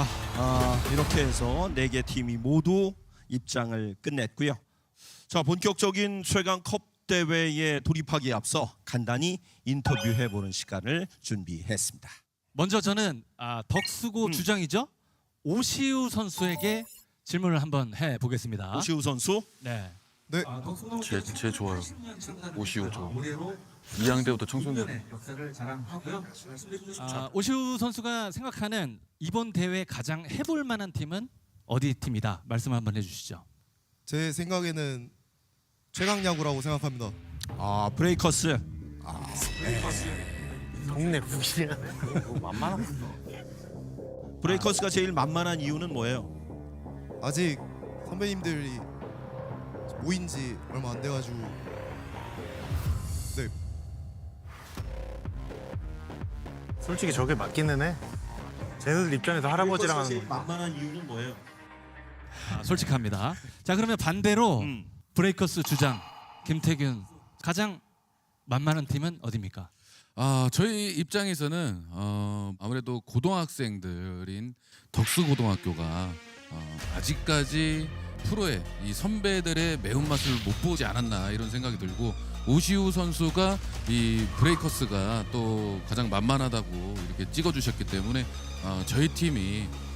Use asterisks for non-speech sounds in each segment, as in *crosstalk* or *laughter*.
아, 이렇게 해서 네 개 팀이 모두 입장을 끝냈고요. 자, 본격적인 최강 컵 대회에 돌입하기에 앞서 간단히 인터뷰해 보는 시간을 준비했습니다. 먼저 저는 아, 덕수고 음. 주장이죠 오시우 선수에게 질문을 한번 해 보겠습니다. 오시우 선수. 네. 네. 제, 제 좋아요. 오시오 저. 2학년 때부터 청소년 아, 오시우 선수가 생각하는 이번 대회 가장 해볼 만한 팀은 어디 팀이다 말씀 한번 해주시죠. 제 생각에는 최강 야구라고 생각합니다. 아, 브레이커스. 동네 부시야. 브레이커스가 제일 만만한 이유는 뭐예요? 아직 선배님들이 모인 지 얼마 안 돼가지고 네 솔직히 저게 맞기는 해. 쟤네들 입장에서 할아버지랑 하는 거. 만만한 이유는 뭐예요? 아, 솔직합니다. 자 그러면 반대로 음. 브레이커스 주장 김태균 가장 만만한 팀은 어디입니까? 아 저희 입장에서는 어, 아무래도 고등학생들인 덕수 고등학교가 어, 아직까지 프로의 이 선배들의 매운맛을 못 보지 않았나 이런 생각이 들고 오시우 선수가 이 브레이커스가 또 가장 만만하다고 이렇게 찍어주셨기 때문에 어, 저희 팀이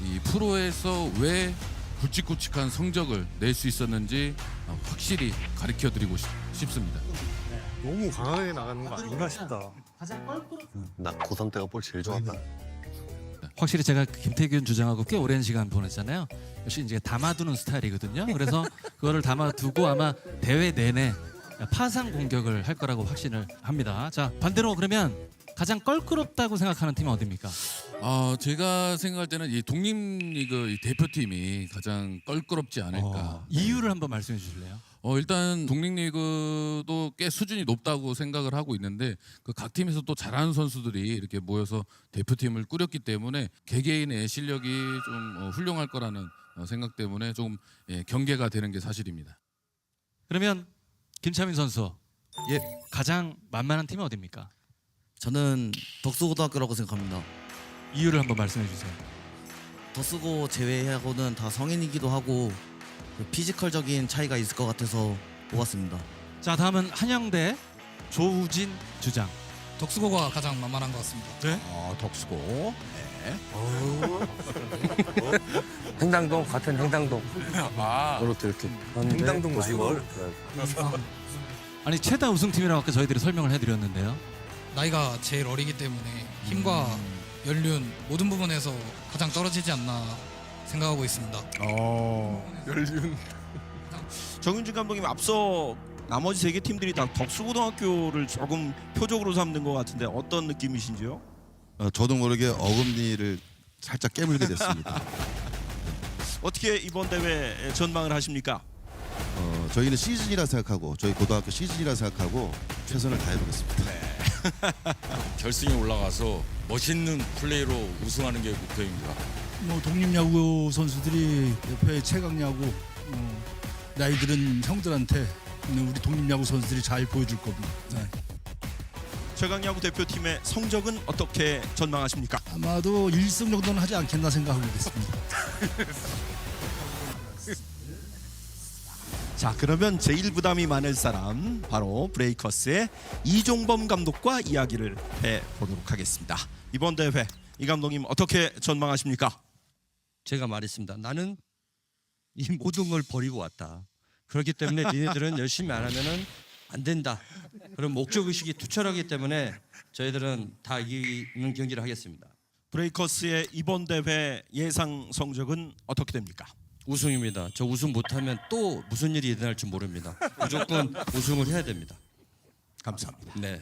이 프로에서 왜 굵직굵직한 성적을 낼 수 있었는지 어, 확실히 가르쳐 드리고 싶습니다. 너무 강하게 나가는 거 아닌가 싶다. 나 고3 때가 볼 제일 좋았다. 확실히 제가 김태균 주장하고 꽤 오랜 시간 보냈잖아요. 역시 이제 담아두는 스타일이거든요. 그래서 그거를 담아두고 아마 대회 내내 파상 공격을 할 거라고 확신을 합니다. 자 반대로 그러면 가장 껄끄럽다고 생각하는 팀은 어디입니까? 어, 제가 생각할 때는 이 독립리그 이 대표팀이 가장 껄끄럽지 않을까. 어, 이유를 한번 말씀해 주실래요? 어, 일단 독립리그도 꽤 수준이 높다고 생각을 하고 있는데 그 각 팀에서 또 잘하는 선수들이 이렇게 모여서 대표팀을 꾸렸기 때문에 개개인의 실력이 좀 어, 훌륭할 거라는 어, 생각 때문에 좀 예, 경계가 되는 게 사실입니다. 그러면 김차민 선수 예. 가장 만만한 팀은 어디입니까? 저는 덕수고등학교라고 생각합니다. 이유를 한번 말씀해 주세요. 덕수고 제외하고는 다 성인이기도 하고 그 피지컬적인 차이가 있을 것 같아서 뽑았습니다. 자 다음은 한영대 조우진 주장. 덕수고가 가장 만만한 것 같습니다. 어, 덕수고. *laughs* 행당동 같은 행당동. 아. 그렇게 이렇게. 행당동 보시고. 아니 최다 우승팀이라고 아까 저희들이 설명을 해드렸는데요. 나이가 제일 어리기 때문에 힘과 연륜 모든 부분에서 가장 떨어지지 않나 생각하고 있습니다. *laughs* 정윤준 감독님 앞서 나머지 세 개 팀들이 다 덕수고등학교를 조금 표적으로 삼는 것 같은데 어떤 느낌이신지요? 어, 저도 모르게 어금니를 살짝 깨물게 됐습니다. *laughs* 어떻게 이번 대회 전망을 하십니까? 어, 저희는 시즌이라 생각하고 저희 고등학교 시즌이라 생각하고 최선을 다해보겠습니다. *laughs* 결승에 올라가서 멋있는 플레이로 우승하는 게 목표입니다. 뭐 독립야구 선수들이 옆에 최강야구 어, 나이 들은 형들한테 우리 독립야구 선수들이 잘 보여줄 겁니다. 네. 최강야구 대표팀의 성적은 어떻게 전망하십니까? 아마도 1승 정도는 하지 않겠나 생각하고 있습니다. *laughs* 자 그러면 제일 부담이 많을 사람 바로 브레이커스의 이종범 감독과 이야기를 해보도록 하겠습니다. 이번 대회 이 감독님 어떻게 전망하십니까? 제가 말했습니다. 나는 이 모든 걸 버리고 왔다. 그렇기 때문에 니네들은 *laughs* 열심히 안 하면은 안 된다. 그런 목적 의식이 투철하기 때문에 저희들은 다 이기는 경기를 하겠습니다. 브레이커스의 이번 대회 예상 성적은 어떻게 됩니까? 우승입니다. 저 우승 못하면 또 무슨 일이 일어날지 모릅니다. 무조건 우승을 해야 됩니다. 감사합니다. 네.